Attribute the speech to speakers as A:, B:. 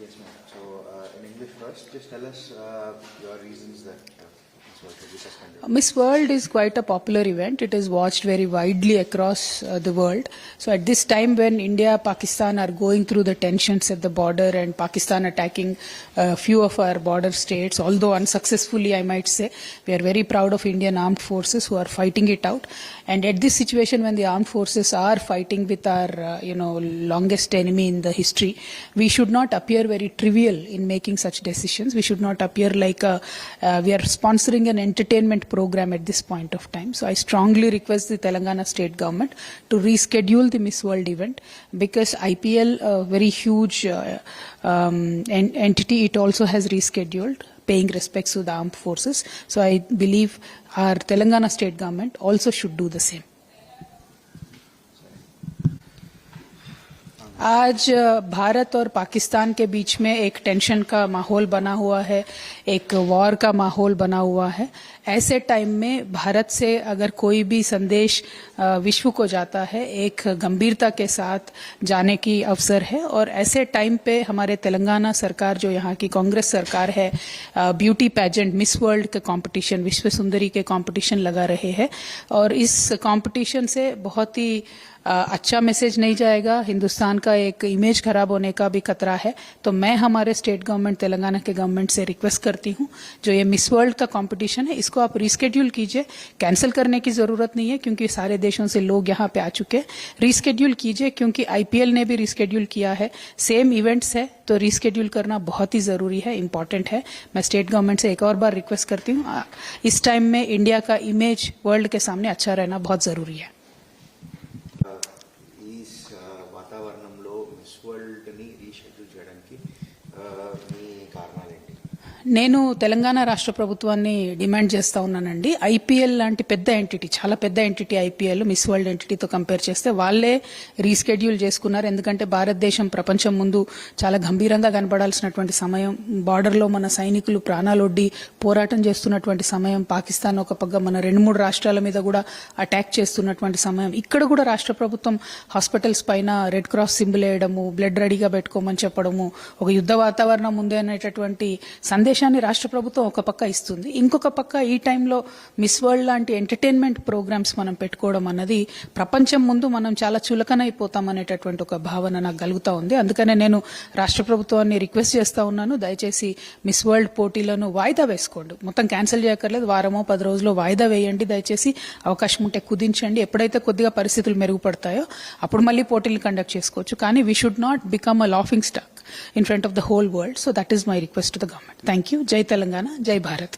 A: Yes, ma'am. So, uh, in English first, just tell us uh, your reasons that Miss World
B: is quite a popular event. It is watched very widely across uh, the world. So, at this time when India, and Pakistan are going through the tensions at the border and Pakistan attacking a few of our border states, although unsuccessfully, I might say, we are very proud of Indian armed forces who are fighting it out. And at this situation, when the armed forces are fighting with our, uh, you know, longest enemy in the history, we should not appear very trivial in making such decisions. We should not appear like a, uh, we are sponsoring an entertainment program at this point of time. So I strongly request the Telangana state government to reschedule the Miss World event because IPL, a very huge uh, um, en- entity, it also has rescheduled paying respects to the armed forces. So I believe our Telangana state government also should do the same. आज भारत और पाकिस्तान के बीच में एक tension का माहौल बना हुआ है, एक वॉर का माहौल बना हुआ है। ऐसे टाइम में भारत से अगर कोई भी संदेश विश्व को जाता है, एक गंभीरता के साथ जाने की अवसर है। और ऐसे टाइम पे हमारे तेलंगाना सरकार, जो यहाँ की कांग्रेस सरकार है ब्यूटी पैजेंट मिस वर्ल्ड के कंपटीशन विश्व सुंदरी के कंपटीशन लगा रहे हैं। और इस कंपटीशन से बहुत ही अच्छा मैसेज नहीं जाएगा। हिंदुस्तान का एक इमेज खराब होने का भी खतरा है। तो मैं हमारे स्टेट गवर्नमेंट तेलंगाना के गवर्नमेंट से रिक्वेस्ट करती हूँ, जो ये मिस वर्ल्ड का कंपटीशन है, इसको आप रिस्केड्यूल कीजिए। कैंसिल करने की ज़रूरत नहीं है, क्योंकि सारे देशों से लोग यहाँ पे आ चुके हैं। रिस्केड्यूल कीजिए, क्योंकि आईपीएल ने भी रिस्केड्यूल किया है। सेम इवेंट्स है तो रिस्केड्यूल करना बहुत ही ज़रूरी है इंपॉर्टेंट है। मैं स्टेट गवर्नमेंट से एक और बार रिक्वेस्ट करती हूँ। इस टाइम में इंडिया का इमेज वर्ल्ड के सामने अच्छा रहना बहुत ज़रूरी है।
A: వరల్డ్ని రీషెడ్యూల్ చేయడానికి మీ కారణాలు ఏంటి
B: నేను తెలంగాణ రాష్ట్ర ప్రభుత్వాన్ని డిమాండ్ చేస్తా ఉన్నానండి. ఐపీఎల్ లాంటి పెద్ద ఎంటిటీ చాలా పెద్ద ఎంటిటీ ఐపీఎల్ మిస్ వరల్డ్ ఎంటిటీతో కంపేర్ చేస్తే వాళ్ళే రీస్కెడ్యూల్ చేసుకున్నారు. ఎందుకంటే భారతదేశం ప్రపంచం ముందు చాలా గంభీరంగా కనబడాల్సినటువంటి సమయం బార్డర్లో మన సైనికులు ప్రాణాలొడ్డి పోరాటం చేస్తున్నటువంటి సమయం పాకిస్తాన్ ఒక పక్క మన రెండు మూడు రాష్ట్రాల మీద కూడా అటాక్ చేస్తున్నటువంటి సమయం. ఇక్కడ కూడా రాష్ట్ర ప్రభుత్వం హాస్పిటల్స్ పైన రెడ్ క్రాస్ సింబల్ వేయడము బ్లడ్ రెడీగా పెట్టుకోమని చెప్పడము ఒక యుద్ధ వాతావరణం ఉంది అనేటటువంటి సందేశాన్ని రాష్ట్ర ప్రభుత్వం ఒక పక్క ఇస్తుంది. ఇంకొక పక్క ఈ టైంలో మిస్ వరల్డ్ లాంటి ఎంటర్టైన్మెంట్ ప్రోగ్రామ్స్ మనం పెట్టుకోవడం అన్నది ప్రపంచం ముందు మనం చాలా చులకనైపోతాం అనేటటువంటి ఒక భావన నాకు కలుగుతా ఉంది. అందుకనే నేను రాష్ట్ర ప్రభుత్వాన్ని రిక్వెస్ట్ చేస్తా ఉన్నాను. దయచేసి మిస్ వరల్డ్ పోటీలను వాయిదా వేసుకోండి. మొత్తం క్యాన్సిల్ చేయక్కర్లేదు. వారమో పది రోజుల్లో వాయిదా వేయండి. దయచేసి అవకాశం ఉంటే కుదించండి. ఎప్పుడైతే కొద్దిగా పరిస్థితులు మెరుగుపడతాయో అప్పుడు మళ్ళీ పోటీలు కండక్ట్ చేసుకోవచ్చు. కానీ we should not become a laughing stock in front of the whole world. So that is my request to the government. Thank you. Jai Telangana, Jai Bharat.